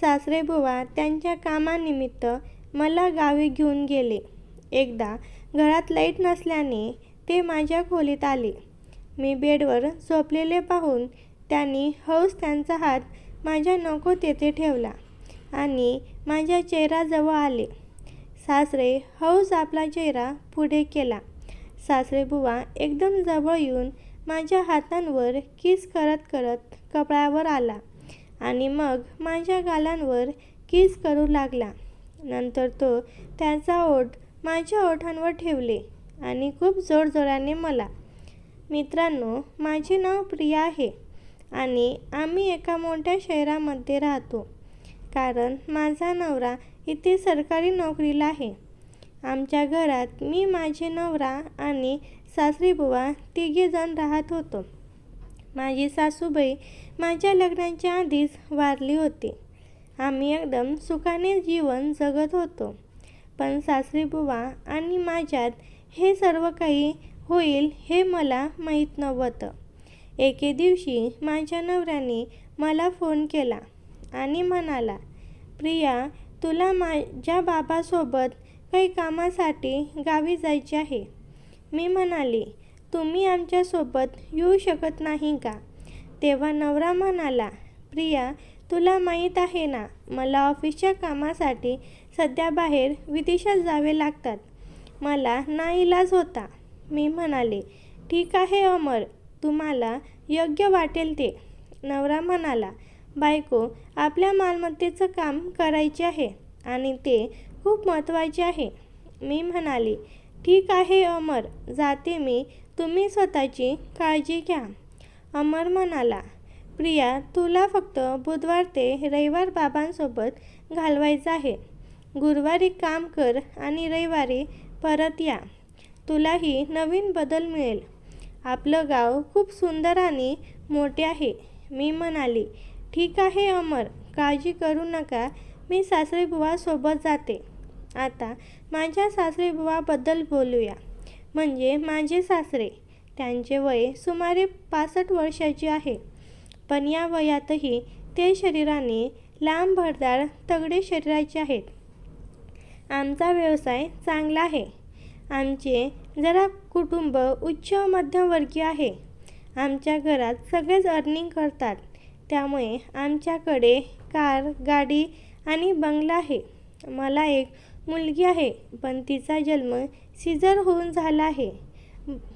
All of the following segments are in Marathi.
सासरेबुवा त्यांच्या कामानिमित्त मला गावी घेऊन गेले. एकदा घरात लाइट नसल्याने ते माझ्या खोलीत आले. मी बेडवर झोपलेले पाहून त्यांनी हौस त्यांचा हात माझ्या नको तेथे ठेवला आणि माझ्या चेहराजवळ आले. सासरे हौस आपला चेहरा पुढे केला. सासरेबुवा एकदम जवळ येऊन माझ्या हातांवर किस करत करत कपड्यावर आला. आणि मग माझ्या गालांवर किस करू लागला. नंतर तो त्याचा ओठ माझ्या ओठांवर ठेवले आणि खूप जोरजोराने मला मित्रांनो माझे नाव प्रिया आहे आणि आम्ही एका मोठ्या शहरामध्ये राहतो. कारण माझा नवरा इथे सरकारी नोकरीला आहे. आमच्या घरात मी माझे नवरा आणि सासरी बुवा तिघेजण राहत होतो. माझी सासूबाई माझ्या लग्नाच्या आधीच वारली होती. आम्ही एकदम सुखाने जीवन जगत होतो. पण सासरी बुवा आणि माझ्यात हे सर्व काही होईल हे मला माहीत नव्हतं. एके दिवशी माझ्या नवऱ्याने मला फोन केला आणि म्हणाला प्रिया तुला माझ्या बाबासोबत काही कामासाठी गावी जायचे आहे. मी म्हणाली तुम्ही आमच्यासोबत येऊ शकत नाही का? तेव्हा नवरा म्हणाला प्रिया तुला माहीत आहे ना मला ऑफिसच्या कामासाठी सध्या बाहेर विदेशात जावे लागतात. मला नाईलाज होता. मी म्हणाले ठीक आहे अमर तुम्हाला योग्य वाटेल ते. नवरा म्हणाला बायको आपल्या मालमत्तेचं काम करायचे आहे आणि ते खूप महत्त्वाचे आहे. मी म्हणाले ठीक आहे अमर जाते मी तुम्ही स्वतःची काळजी घ्या. अमर म्हणाला प्रिया तुला फक्त बुधवार ते रविवार बाबांसोबत घालवायचं आहे. गुरुवारी काम कर आणि रविवारी परत या. तुलाही नवीन बदल मिळेल. आपलं गाव खूप सुंदर आणि मोठे आहे. मी म्हणाली ठीक आहे अमर काळजी करू नका. मी सासरेबुवासोबत जाते. आता माझ्या सासरेबुवाबद्दल बोलूया. म्हणजे माझे सासरे. त्यांचे वय सुमारे पासष्ट वर्षाचे आहे. पण या वयातही ते शरीराने लांब भरदार तगडे शरीराचे आहेत. आमचा व्यवसाय चांगला आहे. आमचे जरा कुटुंब उच्च मध्यमवर्गीय आहे. आमच्या घरात सगळेच अर्निंग करतात. त्यामुळे आमच्याकडे कार गाडी आणि बंगला आहे. मला एक मुलगी आहे पण तिचा जन्म सीझर होऊन झाला आहे.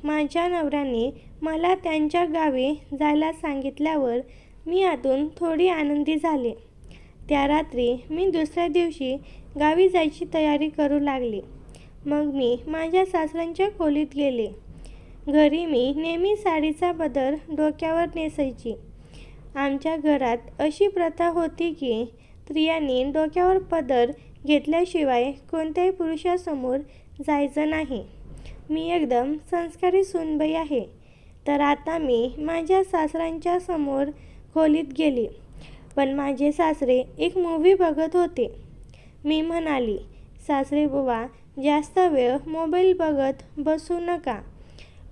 माझ्या नवऱ्याने मला त्यांच्या गावी जायला सांगितल्यावर मी आतून थोडी आनंदी झाले. त्या रात्री मी दुसऱ्या दिवशी गावी जायची तयारी करू लागले. मग मी माझ्या सासऱ्यांच्या खोलीत गेले. घरी मी नेहमी साडीचा बदल डोक्यावर नेसायची. आमच्या घरात अशी प्रथा होती की स्त्रियांनी डोक्यावर पदर घेतल्याशिवाय कोणत्याही पुरुषासमोर जायचं नाही. मी एकदम संस्कारी सुनबाई आहे. तर आता मी माझ्या सासऱ्यांच्या समोर खोलीत गेली. पण माझे सासरे एक मूव्ही बघत होते. मी म्हणाली सासरे बुवा जास्त वेळ मोबाईल बघत बसू नका.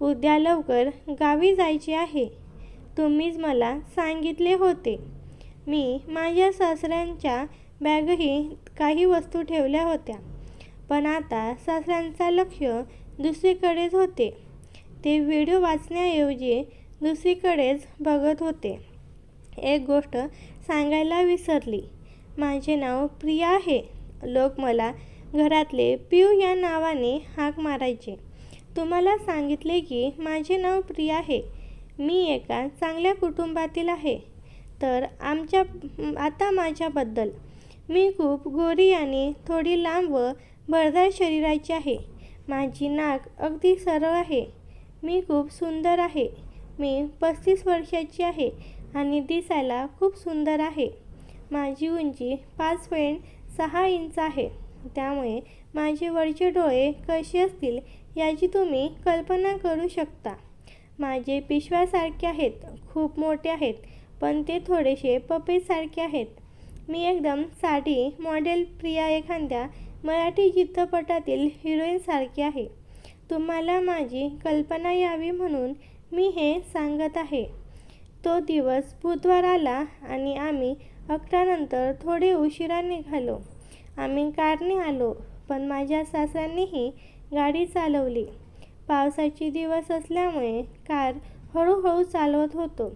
उद्या लवकर गावी जायचे आहे. तुम्हीच मला सांगितले होते. मी माझ्या सासऱ्यांच्या बॅगही काही वस्तू ठेवल्या होत्या. पण आता सासऱ्यांचा लक्ष दुसरीकडेच होते. ते व्हिडिओ वाचण्याऐवजी दुसरीकडेच बघत होते. एक गोष्ट सांगायला विसरली. माझे नाव प्रिया आहे. लोक मला घरातले पिऊ या नावाने हाक मारायचे. तुम्हाला सांगितले की माझे नाव प्रिया आहे. मी एका चांगल्या कुटुंबातील आहे. तर आमच्या आता माझ्याबद्दल. मी खूप गोरी आणि थोडी लांब व भरदार शरीराची आहे. माझी नाक अगदी सरळ आहे. मी खूप सुंदर आहे. मी पस्तीस वर्षाची आहे आणि दिसायला खूप सुंदर आहे. माझी उंची पाच पॉईंट सहा इंच आहे. त्यामुळे माझे वरचे डोळे कसे असतील याची तुम्ही कल्पना करू शकता. माझे पिशव्यासारखे आहेत. खूप मोठे आहेत. पण ते थोडेसे पपेसारखे आहेत. मी एकदम साधी मॉडेल प्रिया एखाद्या मराठी चित्रपटातील हिरोईनसारखी आहे. तुम्हाला माझी कल्पना यावी म्हणून मी हे सांगत आहे. तो दिवस बुधवार आला आणि आम्ही अकरानंतर थोडे उशिरा निघालो. आम्ही कारने आलो पण माझ्या सासऱ्यांनीही गाडी चालवली. पावसाचे दिवस असल्यामुळे कार हळूहळू चालवत होतो.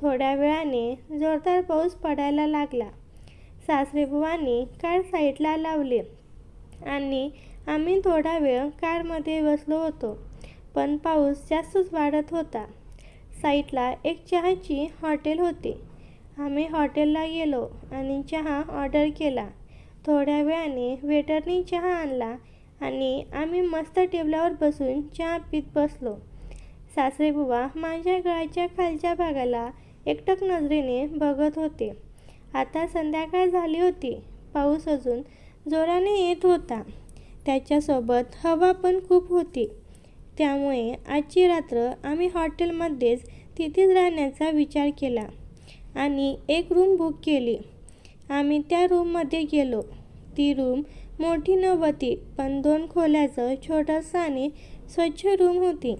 थोड्या वेळाने जोरदार पाऊस पडायला लागला. सासरेबुवांनी कार साईडला लावले. आणि आम्ही थोडा वेळ कारमध्ये बसलो होतो पण पाऊस जास्तच वाढत होता. साईटला एक चहाची हॉटेल होती. आम्ही हॉटेलला गेलो आणि चहा ऑर्डर केला. थोड्या वेळाने वेटरनी चहा आणला आणि आम्ही मस्त टेबलावर बसून चहा पीत बसलो. सासरेबुवा माझ्या गळाच्या खालच्या भागाला एकटक नजरेने बघत होते. आता संध्याकाळ झाली होती. पाऊस अजून जोराने येत होता. त्याच्यासोबत हवा पण खूप होती. त्यामुळे आजची रात्र आम्ही हॉटेलमध्येच तिथेच राहण्याचा विचार केला आणि एक रूम बुक केली. आम्ही त्या रूममध्ये गेलो. ती रूम मोठी नव्हती पण दोन खोल्याचं छोटंसं आणि स्वच्छ रूम होती.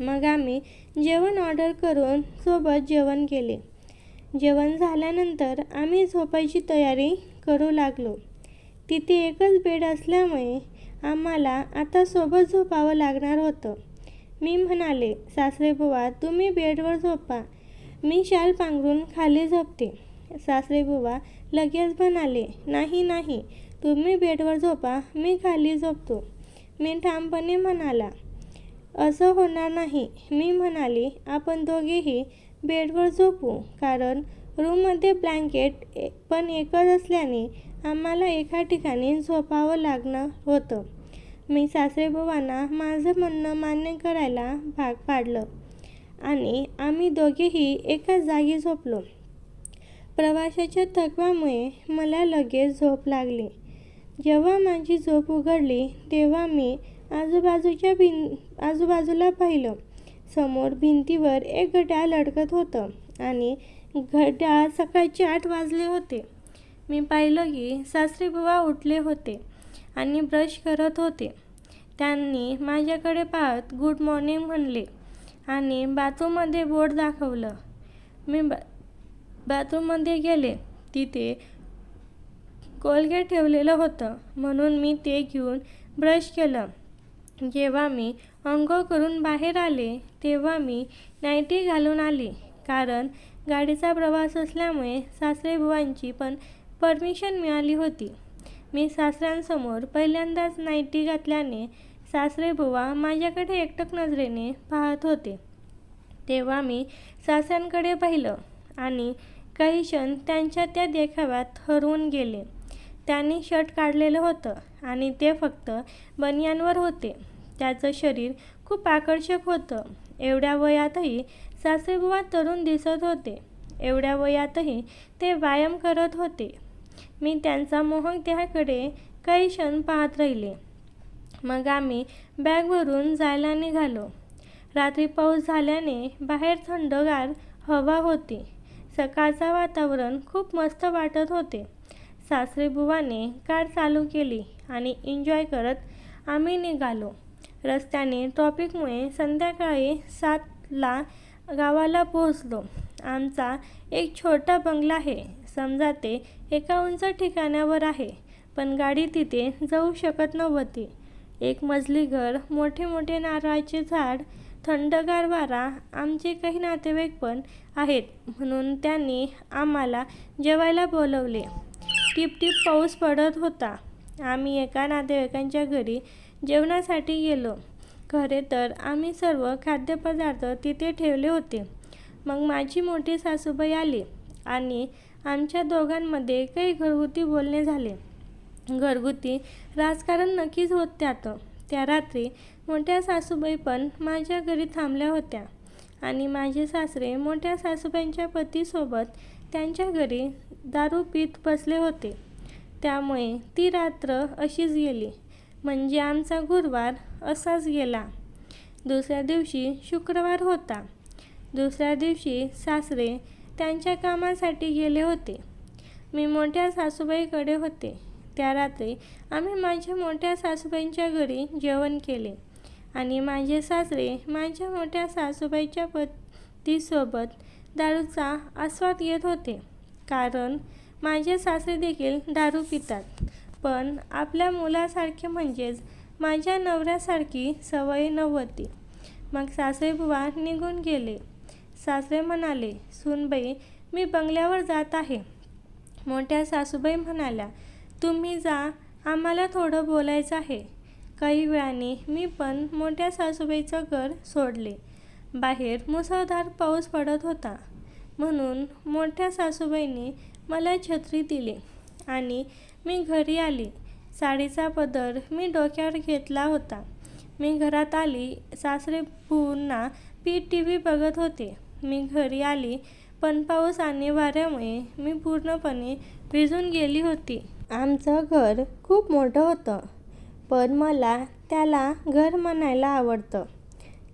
मग आम्ही जेवण ऑर्डर करून सोबत जेवण केले. जेवण झाल्यानंतर आम्ही झोपायची तयारी करू लागलो. तिथे एकच बेड असल्यामुळे आम्हाला आता सोबत झोपावं लागणार होतं. मी म्हणाले सासरेबुवा तुम्ही बेडवर झोपा. मी शाल पांघरून खाली झोपते. सासरेबुवा लगेच म्हणाले नाही नाही तुम्ही बेडवर झोपा मी खाली झोपतो. मी ठामपणे म्हणाला असं होणार नाही. मी म्हणाली आपण दोघेही बेडवर झोपू कारण रूममध्ये ब्लँकेट ए- पण एकच असल्याने आम्हाला एका ठिकाणी झोपावं लागणार होतं. मी सासरेबुवांना माझं म्हणणं मान्य करायला भाग पाडलं आणि आम्ही दोघेही एकाच जागी झोपलो. प्रवाशाच्या थकवामुळे मला लगेच झोप लागली. जेव्हा माझी झोप उघडली तेव्हा मी आजूबाजूच्या भिं आजूबाजूला पाहिलं. समोर भिंतीवर एक घड्याळ लटकत होतं आणि घड्याळ सकाळचे आठ वाजले होते. मी पाहिलं की सासरेबुवा उठले होते आणि ब्रश करत होते. त्यांनी माझ्याकडे पाहत गुड मॉर्निंग म्हणले आणि बाथरूममध्ये बोर्ड दाखवलं. मी बा बाथरूममध्ये गेले. तिथे कोलगेट ठेवलेलं होतं. म्हणून मी ते घेऊन ब्रश केलं. जेव्हा मी अंघोळ करून बाहेर आले तेव्हा मी नाईटी घालून आली. कारण गाडीचा प्रवास असल्यामुळे सासरेबुवांची पण परमिशन मिळाली होती. मी सासऱ्यांसमोर पहिल्यांदाच नाईटी घातल्याने सासरेबुवा माझ्याकडे एकटक नजरेने पाहत होते. तेव्हा मी सासऱ्यांकडे पाहिलं आणि काही क्षण त्यांच्या त्या देखाव्यात हरवून गेले. त्यांनी शर्ट काढलेलं होतं आणि ते फक्त बनियांवर होते. त्याचं शरीर खूप आकर्षक होतं. एवढ्या वयातही सासरेबुवा तरुण दिसत होते. एवढ्या वयातही ते व्यायाम करत होते. मी त्यांचा मोहक देहाकडे काही क्षण पाहत राहिले. मग आम्ही बॅगवरून जायला निघालो. रात्री पाऊस झाल्याने बाहेर थंडगार हवा होती. सकाळचं वातावरण खूप मस्त वाटत होते. सासरेबुवाने कार चालू केली आणि एन्जॉय करत आम्ही निघालो. रस्त्याने ट्रॉफिकमुळे संध्याकाळी सातला गावाला पोहोचलो. आमचा एक छोटा बंगला आहे. समजा ते एका उंच ठिकाणावर आहे पण गाडी तिथे जाऊ शकत नव्हती. एक मजली घर मोठे मोठे नारळाचे झाड थंडगार वारा आमचे काही नातेवाईक पण आहेत म्हणून त्यांनी आम्हाला जेवायला बोलवले. टिपटिप पाऊस पडत होता. आम्ही एका नातेवाईकांच्या घरी जेवणासाठी गेलो. खरे तर आम्ही सर्व खाद्यपदार्थ तिथे ठेवले होते. मग माझी मोठी सासूबाई आली आणि आमच्या दोघांमध्ये काही घरगुती बोलणे झाले. घरगुती राजकारण नक्कीच होत त्यात. त्या रात्री मोठ्या सासूबाई पण माझ्या घरी थांबल्या होत्या आणि माझे सासरे मोठ्या सासूबाईंच्या पतीसोबत त्यांच्या घरी दारू पीत बसले होते. त्यामुळे ती रात्र अशीच गेली. म्हणजे आमचा गुरुवार असाच गेला. दुसऱ्या दिवशी शुक्रवार होता. दुसऱ्या दिवशी सासरे त्यांच्या कामासाठी गेले होते. मी मोठ्या सासूबाईकडे होते. त्या रात्री आम्ही माझ्या मोठ्या सासूबाईंच्या घरी जेवण केले आणि माझे सासरे माझ्या मोठ्या सासूबाईच्या पतीसोबत दारूचा आस्वाद घेत होते. कारण माझे सासरे देखील दारू पितात. पण आपल्या मुलासारखे म्हणजेच माझ्या नवऱ्यासारखी सवय नव्हती. मग सासरेबुवा निघून गेले. सासरे म्हणाले सुनबाई मी बंगल्यावर जात आहे. मोठ्या सासूबाई म्हणाल्या तुम्ही जा आम्हाला थोडं बोलायचं आहे. काही वेळाने मी पण मोठ्या सासूबाईचं घर सोडले. बाहेर मुसळधार पाऊस पडत होता. म्हणून मोठ्या सासूबाईने मला छत्री दिली आणि मी घरी आली. साडीचा पदर मी डोक्यावर घेतला होता. मी घरात आली सासरे पुन्हा पी टी व्ही बघत होते. मी घरी आली पण पाऊस आणि वाऱ्यामुळे मी पूर्णपणे भिजून गेली होती. आमचं घर खूप मोठं होतं पण मला त्याला घर म्हणायला आवडतं.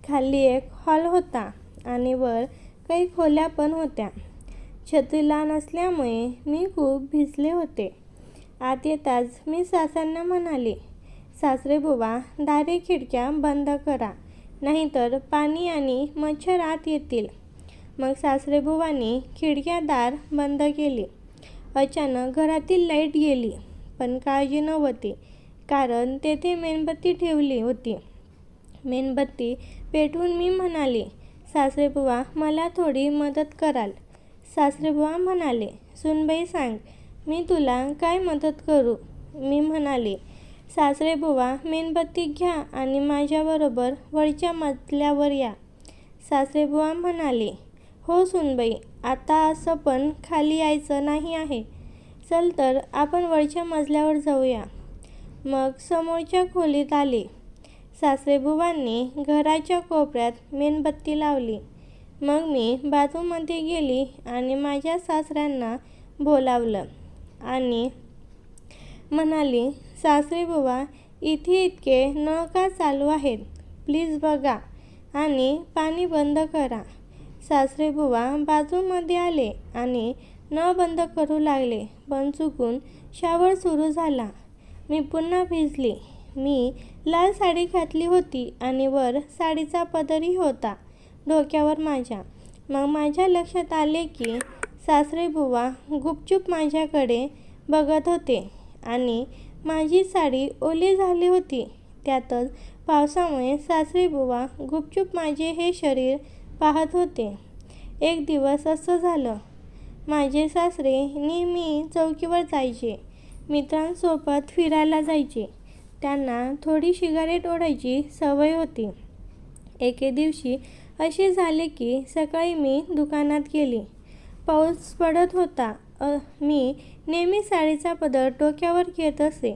खाली एक हॉल होता आणि वर काही खोल्या पण होत्या. छत्री लहान असल्यामुळे मी खूप भिजले होते. आत येताच मी सासांना म्हणाले सासरे बुवा दारे खिडक्या बंद करा नाहीतर पाणी आणि मच्छर आत येतील. मग सासरे बुवांनी खिडक्या दार बंद केली. अचानक घरातील लाइट गेली पण काळजी नव्हती कारण तेथे मेणबत्ती ठेवली होती. मेणबत्ती पेटवून मी म्हणाले सासरेबुवा मला थोडी मदत कराल. सासरेबुवा म्हणाले सुनबाई सांग मी तुला काय मदत करू? मी म्हणाले सासरे बुवा मेणबत्ती घ्या आणि माझ्याबरोबर वरच्या मजल्यावर या. सासरेबुवा म्हणाले हो सुनबाई आता असं पण खाली यायचं नाही आहे. चल तर आपण वरच्या मजल्यावर जाऊया. मग समोरच्या खोलीत आले. सासरेबुवांनी घराच्या कोपऱ्यात मेणबत्ती लावली. मग मी बाथरूममध्ये गेली आणि माझ्या सासऱ्यांना बोलावलं. आणि म्हणाली सासरेबुवा इथे इतके नळ का चालू आहेत. प्लीज बघा आणि पाणी बंद करा. सासरेबुवा बाजूमध्ये आले आणि नळ बंद करू लागले. पण चुकून शावर सुरू झाला. मी पुन्हा भिजली. मी लाल साडी घातली होती आणि वर साडीचा पदरही होता डोक्यावर माझ्या. मग माझ्या लक्षात आले की सासरेबुवा गुपचूप माझ्याकडे बघत होते आणि माझी साडी ओली झाली होती. त्यातच पावसामुळे सासरेबुवा गुपचूप माझे हे शरीर पाहत होते. एक दिवस असं झालं माझे सासरे नेहमी चौकीवर जायचे मित्रांसोबत फिरायला जायचे. त्यांना थोडी शिगारेट ओढायची सवय होती. एके दिवशी असे झाले की सकाळी मी दुकानात गेली. पाऊस पडत होता. मी नेहमी साडीचा पदर डोक्यावर घेत असे.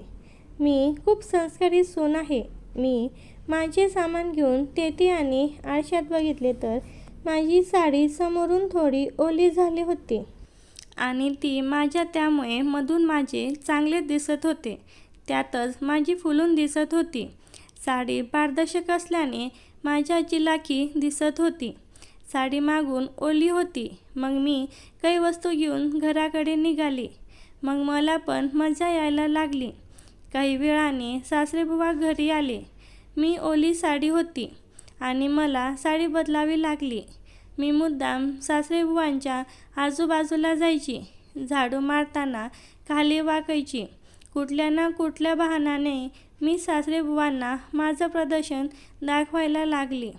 मी खूप संस्कारी सून आहे. मी माझे सामान घेऊन तेथे आणि आरशात बघितले तर माझी साडी समोरून थोडी ओली झाली होती. आणि ती माझ्या त्यामुळे मधून माझे चांगले दिसत होते. त्यातच माझी फुलून दिसत होती. साडी पारदर्शक असल्याने माझ्या चिलाखी दिसत होती. साडी मागून ओली होती. मग मी काही वस्तू घेऊन घराकडे निघाली. मग मला पण मजा यायला लागली. काही वेळाने सासरेबुवा घरी आले. मी ओली साडी होती आणि मला साडी बदलावी लागली. मी मुद्दाम सासरेबुवांच्या आजूबाजूला जायची. झाडू मारताना खाली वाकायची. कुठल्या ना कुठल्या बहाण्याने मी सासरेबुवांना माझं प्रदर्शन दाखवायला लागली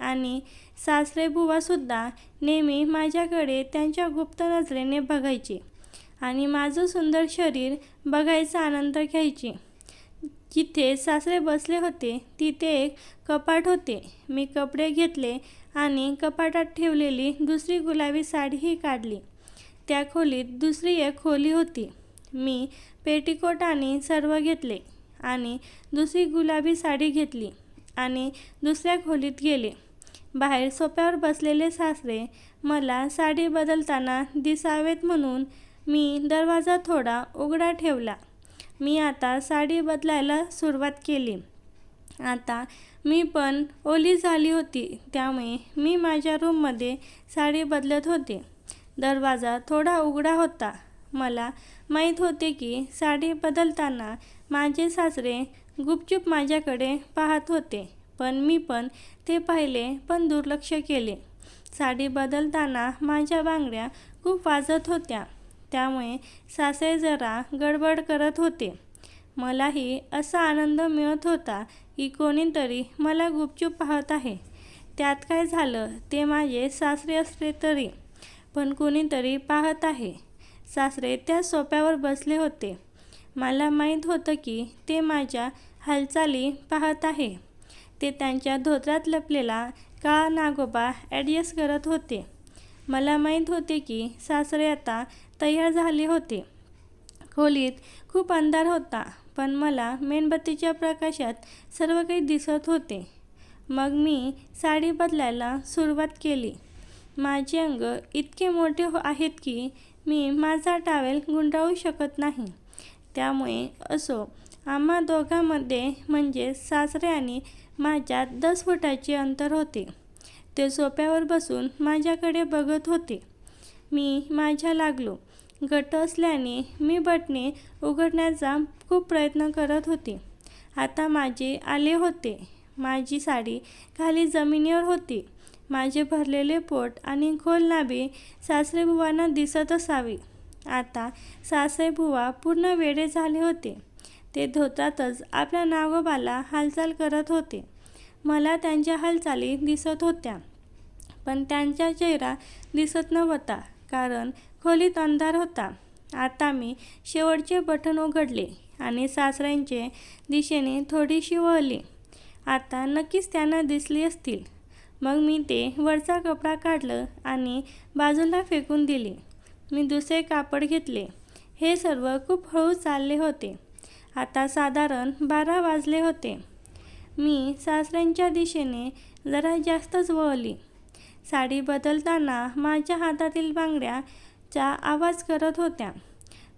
आणि सासरेबुवासुद्धा नेहमी माझ्याकडे त्यांच्या गुप्त नजरेने बघायचे आणि माझं सुंदर शरीर बघायचा आनंद घ्यायचे. जिथे सासरे बसले होते तिथे एक कपाट होते. मी कपडे घेतले आणि कपाटात ठेवलेली दुसरी गुलाबी साडीही काढली. त्या खोलीत दुसरी एक खोली होती. मी पेटीकोट आणि सर्व घेतले आणि दुसरी गुलाबी साडी घेतली आणि दुसऱ्या खोलीत गेले. बाहेर सोप्यावर बसलेले सासरे मला साडी बदलताना दिसावेत म्हणून मी दरवाजा थोडा उघडा ठेवला. मी आता साडी बदलायला सुरुवात केली. आता मी पण ओली झाली होती त्यामुळे मी माझ्या रूममध्ये साडी बदलत होते. दरवाजा थोडा उघडा होता. मला माहीत होते की साडी बदलताना माझे सासरे गुपचूप माझ्याकडे पाहत होते. पण मी पण ते पाहिले पण दुर्लक्ष केले. साडी बदलताना माझ्या बांगड्या खूप वाजत होत्या. त्यामुळे सासरे जरा गडबड करत होते. मलाही असा आनंद मिळत होता की कोणीतरी मला गुपचूप पाहत आहे. त्यात काय झालं ते माझे सासरे असले तरी पण कोणीतरी पाहत आहे. सासरे त्या सोप्यावर बसले होते. मला माहीत होतं की ते माझ्या हालचाली पाहत आहे. ते त्यांच्या धोत्रात लपलेला काळा नागोबा ॲडजस्ट करत होते. मला माहीत होते की सासरे आता तयार झाले होते. खोलीत खूप अंधार होता पण मला मेणबत्तीच्या प्रकाशात सर्व काही दिसत होते. मग मी साडी बदलायला सुरुवात केली. माझे अंग इतके मोठे हो आहेत की मी माझा टावेल गुंडाळू शकत नाही. त्यामुळे असो आम्हा दोघांमध्ये म्हणजे सासरे आणि माझ्यात दस फुटाचे अंतर होते. ते सोप्यावर बसून माझ्याकडे बघत होते. मी माझ्या लागलो. गट असल्याने मी बटणे उघडण्याचा खूप प्रयत्न करत होते. आता माझे आले होते. माझी साडी खाली जमिनीवर होती. माझे भरलेले पोट आणि खोल नाभी सासरेबुवांना दिसत असावी. आता सासरेबुवा पूर्ण वेडे झाले होते. ते धोतातच आपल्या नागोबाला हालचाल करत होते. मला त्यांच्या हालचाली दिसत होत्या पण त्यांचा चेहरा दिसत नव्हता कारण खोलीत अंधार होता. आता मी शेवटचे बटन उघडले आणि सासऱ्यांचे दिशेने थोडीशी वळली. आता नक्कीच त्यांना दिसली असतील. मग मी ते वरचा कपडा काढलं आणि बाजूला फेकून दिले. मी दुसरे कापड घेतले. हे सर्व खूप हळू चालले होते. आता साधारण बारा वाजले होते. मी सासऱ्यांच्या दिशेने जरा जास्तच वळली. साडी बदलताना माझ्या हातातील बांगड्याचा आवाज करत होत्या.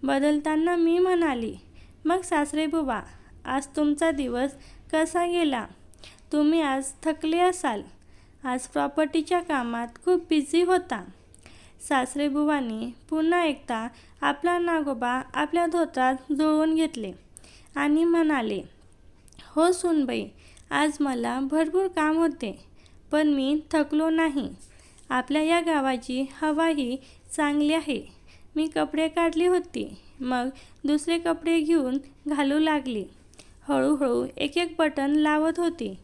बदलताना मी म्हणाली मग सासरे बुवा आज तुमचा दिवस कसा गेला? तुम्ही आज थकले असाल. आज प्रॉपर्टीच्या कामात खूप बिझी होता. सासरे बुवांनी पुन्हा एकदा आपला नागोबा आपल्या धोत्रात जुळवून घेतले. आणि म्हणाले हो सुनबाई आज मला भरपूर काम होते पण मी थकलो नाही. आपल्या या गावाची हवाही चांगली आहे. मी कपडे काढली होती. मग दुसरे कपडे घेऊन घालू लागले. हळूहळू एक एक बटन लावत होते.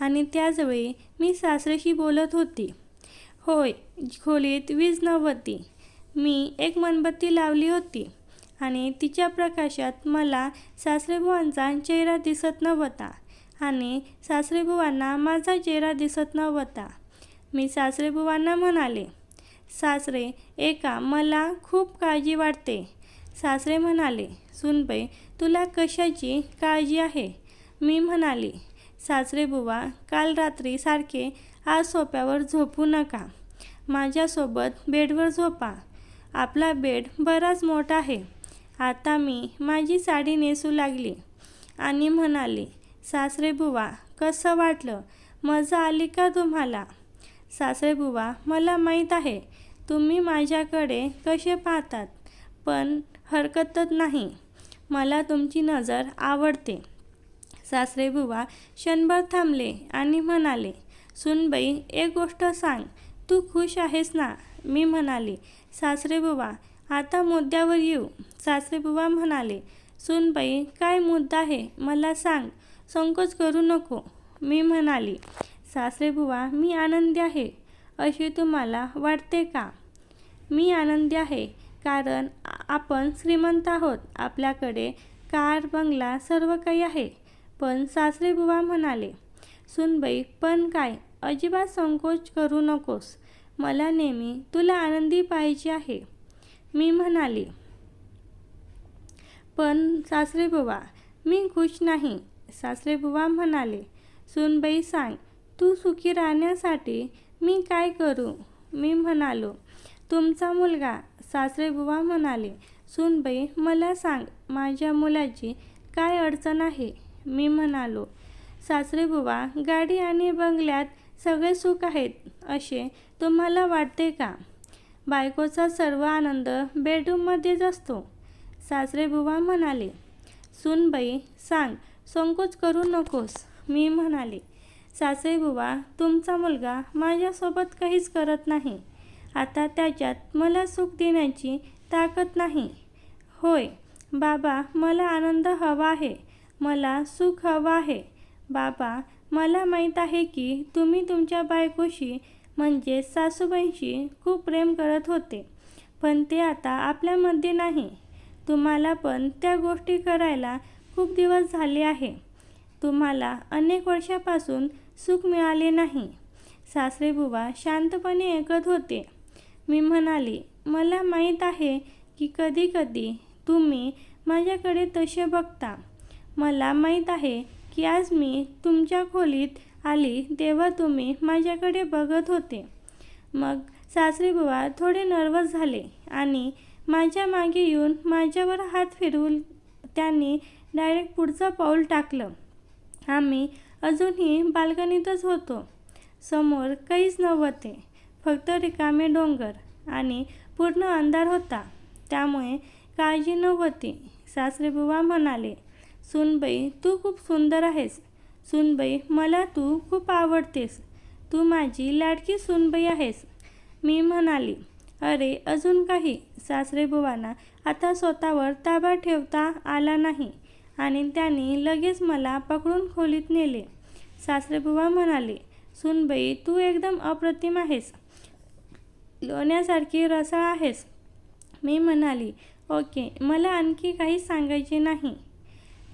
आणि त्याचवेळी मी सासऱ्याशी बोलत होती. होय खोलीत वीज नव्हती. मी एक मनबत्ती लावली होती. आणि तिच्या प्रकाशात मला सासरेबुवांचा चेहरा दिसत नव्हता आणि सासरेबुवांना माझा चेहरा दिसत नव्हता. मी सासरेबुवांना म्हणाले सासरे एका मला खूप काळजी वाटते. सासरे म्हणाले सुनबाई तुला कशाची काळजी आहे? मी म्हणाली सासरेबुवा काल रात्री सारखे आज सोप्यावर झोपू नका. माझ्यासोबत बेडवर झोपा. आपला बेड बराच मोठा आहे. आता मी माझी साडी नेसू लागली आणि म्हणाली सासरे बुवा कसं वाटलं? मजा आली का तुम्हाला? सासरेबुवा मला माहीत आहे तुम्ही माझ्याकडे कसे पाहतात पण हरकतच नाही. मला तुमची नजर आवडते. सासरेबुवा क्षणभर थांबले आणि म्हणाले सुनबाई एक गोष्ट सांग तू खुश आहेस ना? मी म्हणाली सासरे बुवा आता मुद्द्यावर येऊ. सासरेबुवा म्हणाले सुनबाई काय मुद्दा आहे? मला सांग. संकोच करू नको. मी म्हणाली सासरेबुवा मी आनंदी आहे. असे तुम्हाला वाटते का? मी आनंदी आहे कारण आपण श्रीमंत आहोत. आपल्याकडे कार बंगला सर्व काही आहे. पण सासरेबुवा म्हणाले सुनबाई पण काय? अजिबात संकोच करू नकोस. मला नेहमी तुला आनंदी पाहिजे आहे. मी म्हणाली पण सासरेबुवा मी खुश नाही. सासरेबुवा म्हणाले सुनबाई सांग तू सुखी राहण्यासाठी मी काय करू? मी म्हणालो तुमचा मुलगा. सासरेबुवा म्हणाले सुनबाई मला सांग माझ्या मुलाची काय अडचण आहे? मी म्हणालो सासरेबुवा गाडी आणि बंगल्यात सगळे सुख आहेत असे तुम्हाला वाटते का? बायकोचा सर्व आनंद बेडरूममध्येच असतो. सासरेबुवा म्हणाले सुनबाई सांग संकोच करू नकोस मी म्हणाले सासरेबुवा तुमचा मुलगा माझ्यासोबत काहीच करत नाही. आता त्याच्यात मला सुख देण्याची ताकद नाही. होय बाबा मला आनंद हवा आहे मला सुख हवं आहे. बाबा मला माहीत आहे की तुम्ही तुमच्या बायकोशी म्हणजे सासूबाईंशी खूप प्रेम करत होते. पण ते आता आपल्यामध्ये नाही. तुम्हाला पण त्या गोष्टी करायला खूप दिवस झाले आहे. तुम्हाला अनेक वर्षापासून सुख मिळाले नाही. सासरेबुवा शांतपणे ऐकत होते. मी म्हणाली मला माहीत आहे की कधीकधी तुम्ही माझ्याकडे तसे बघता. मला माहीत आहे की आज मी तुमच्या खोलीत आली तेव्हा तुम्ही माझ्याकडे बघत होते. मग सासरेबुवा थोडे नर्वस झाले आणि माझ्या मागे येऊन माझ्यावर हात फिरवून त्यांनी डायरेक्ट पुढचं पाऊल टाकलं. आम्ही अजूनही बाल्कनीतच होतो. समोर काहीच नव्हते फक्त रिकामे डोंगर आणि पूर्ण अंधार होता. त्यामुळे काळजी नव्हती. सासरेबुवा म्हणाले सुनबाई तू खूप सुंदर आहेस. सुनबाई मला तू खूप आवडतेस. तू माझी लाडकी सुनबाई आहेस. मी म्हणाली अरे अजून काही? सासरेबुवांना आता स्वतःवर ताबा ठेवता आला नाही. आणि त्यांनी लगेच मला पकडून खोलीत नेले. सासरेबुवा म्हणाले सुनबाई तू एकदम अप्रतिम आहेस. लोण्यासारखी रसाळ आहेस. मी म्हणाली ओके मला आणखी काही सांगायचे नाही.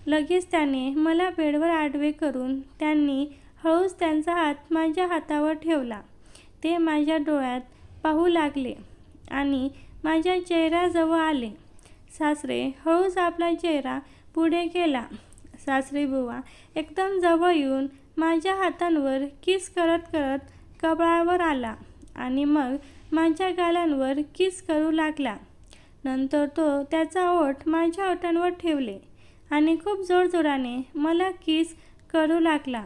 लगेच त्याने मला बेडवर आडवे करून त्यांनी हळूच त्यांचा हात माझ्या हातावर ठेवला. ते माझ्या डोळ्यात पाहू लागले आणि माझ्या चेहऱ्याजवळ आले. सासरे हळूच आपला चेहरा पुढे केला सासरे बुवा एकदम जवळ येऊन माझ्या हातांवर किस करत करत कपाळावर आला आणि मग माझ्या गालांवर किस करू लागला. नंतर तो त्याचा ओठ माझ्या ओठांवर ठेवले. आणि खूप जोरजोराने मला किस करू लागला.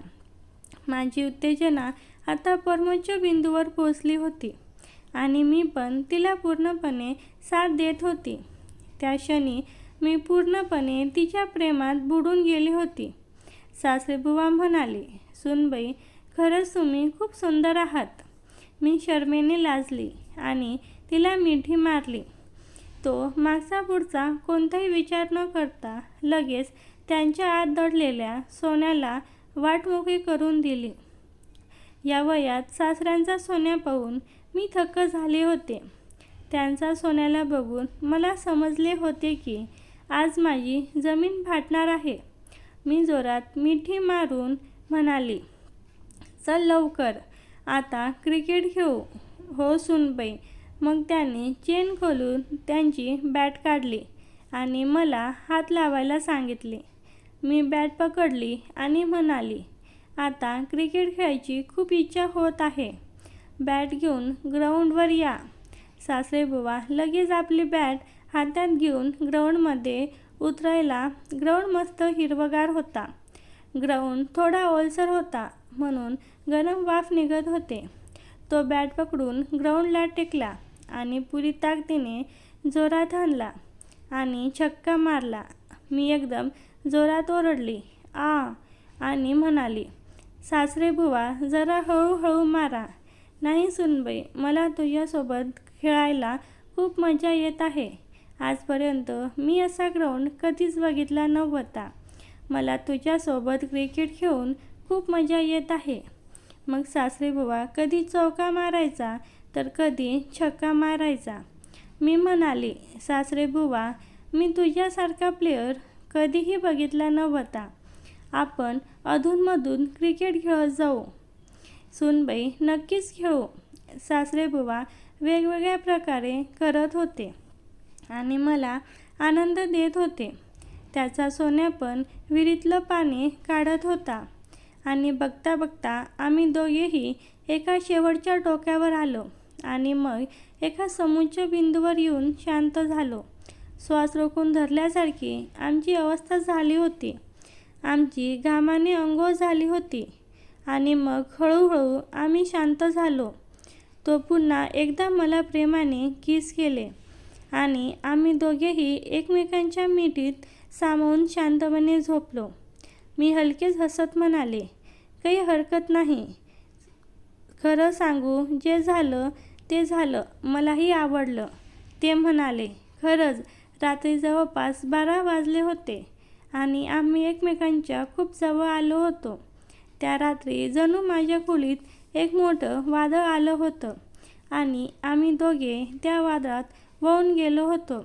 माझी उत्तेजना आता परमोच्च बिंदूवर पोचली होती आणि मी पण तिला पूर्णपणे साथ देत होती. त्या क्षणी मी पूर्णपणे तिच्या प्रेमात बुडून गेली होती. सासरेबुवा म्हणाले सुनबाई खरंच तुम्ही खूप सुंदर आहात. मी शर्मेने लाजली आणि तिला मिठी मारली. तो मागचा पुढचा कोणताही विचार न करता लगेच त्यांच्या आत दडलेल्या सोन्याला वाटमोकळी करून दिली. या वयात सासऱ्यांचा सोन्या पाहून मी थक्क झाले होते. त्यांचा सोन्याला बघून मला समजले होते की आज माझी जमीन फाटणार आहे. मी जोरात मिठी मारून म्हणाली चल लवकर आता क्रिकेट खेळू. हो सुनबाई मग त्यांनी चेन खोलून त्यांची बॅट काढली आणि मला हात लावायला सांगितले. मी बॅट पकडली आणि म्हणाली आता क्रिकेट खेळायची खूप इच्छा होत आहे. बॅट घेऊन ग्राउंडवर या. सासरेबुवा लगेच आपली बॅट हातात घेऊन ग्राउंडमध्ये उतरायला ग्राउंड मस्त हिरवगार होता. ग्राउंड थोडा ओलसर होता म्हणून गरम वाफ निघत होते. तो बॅट पकडून ग्राउंडला टेकला. आणि पुरी ताकदीने जोरात हाणला आणि छक्का मारला. मी एकदम जोरात ओरडली आ आणि म्हणाली सासरे बुवा जरा हळूहळू मारा. नाही सुनबाई मला तुझ्यासोबत खेळायला खूप मजा येत आहे. आजपर्यंत मी असा ग्राउंड कधीच बघितला नव्हता. मला तुझ्यासोबत क्रिकेट खेळून खूप मजा येत आहे. मग सासरे बुवा कधी चौका मारायचा तर कधी छक्का मारायचा. मी म्हणाले सासरे बुवा मी तुझ्यासारखा प्लेअर कधीही बघितला नव्हता. आपण अधूनमधून क्रिकेट खेळत जाऊ. सुनबाई नक्कीच खेळू. सासरे बुवा वेगवेगळ्या प्रकारे करत होते आणि मला आनंद देत होते. त्याचा सोन्या पण विहिरीतलं पाणी काढत होता आणि बघता बघता आम्ही दोघेही एका शेवटच्या टोक्यावर आलो. आणि मग एका समुच्च बिंदूवर येऊन शांत झालो. श्वास रोखून धरल्यासारखी आमची अवस्था झाली होती. आमची घामाने अंघोळ झाली होती. आणि मग हळूहळू आम्ही शांत झालो. तो पुन्हा एकदा मला प्रेमाने किस केले आणि आम्ही दोघेही एकमेकांच्या मिठीत सामावून शांतपणे झोपलो. मी हलकेच हसत म्हणाले काही हरकत नाही. खरं सांगू जे झालं ते झालं मलाही आवडलं. ते म्हणाले खरंच रात्री जवळपास बारा वाजले होते आणि आम्ही एकमेकांच्या खूप जवळ आलो होतो. त्या रात्री जणू माझ्या खोलीत एक मोठं वादळ आलं होतं आणि आम्ही दोघे त्या वादळात वाहून गेलो होतो.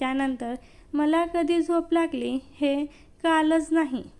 त्यानंतर मला कधी झोप लागली हे कळालंच नाही.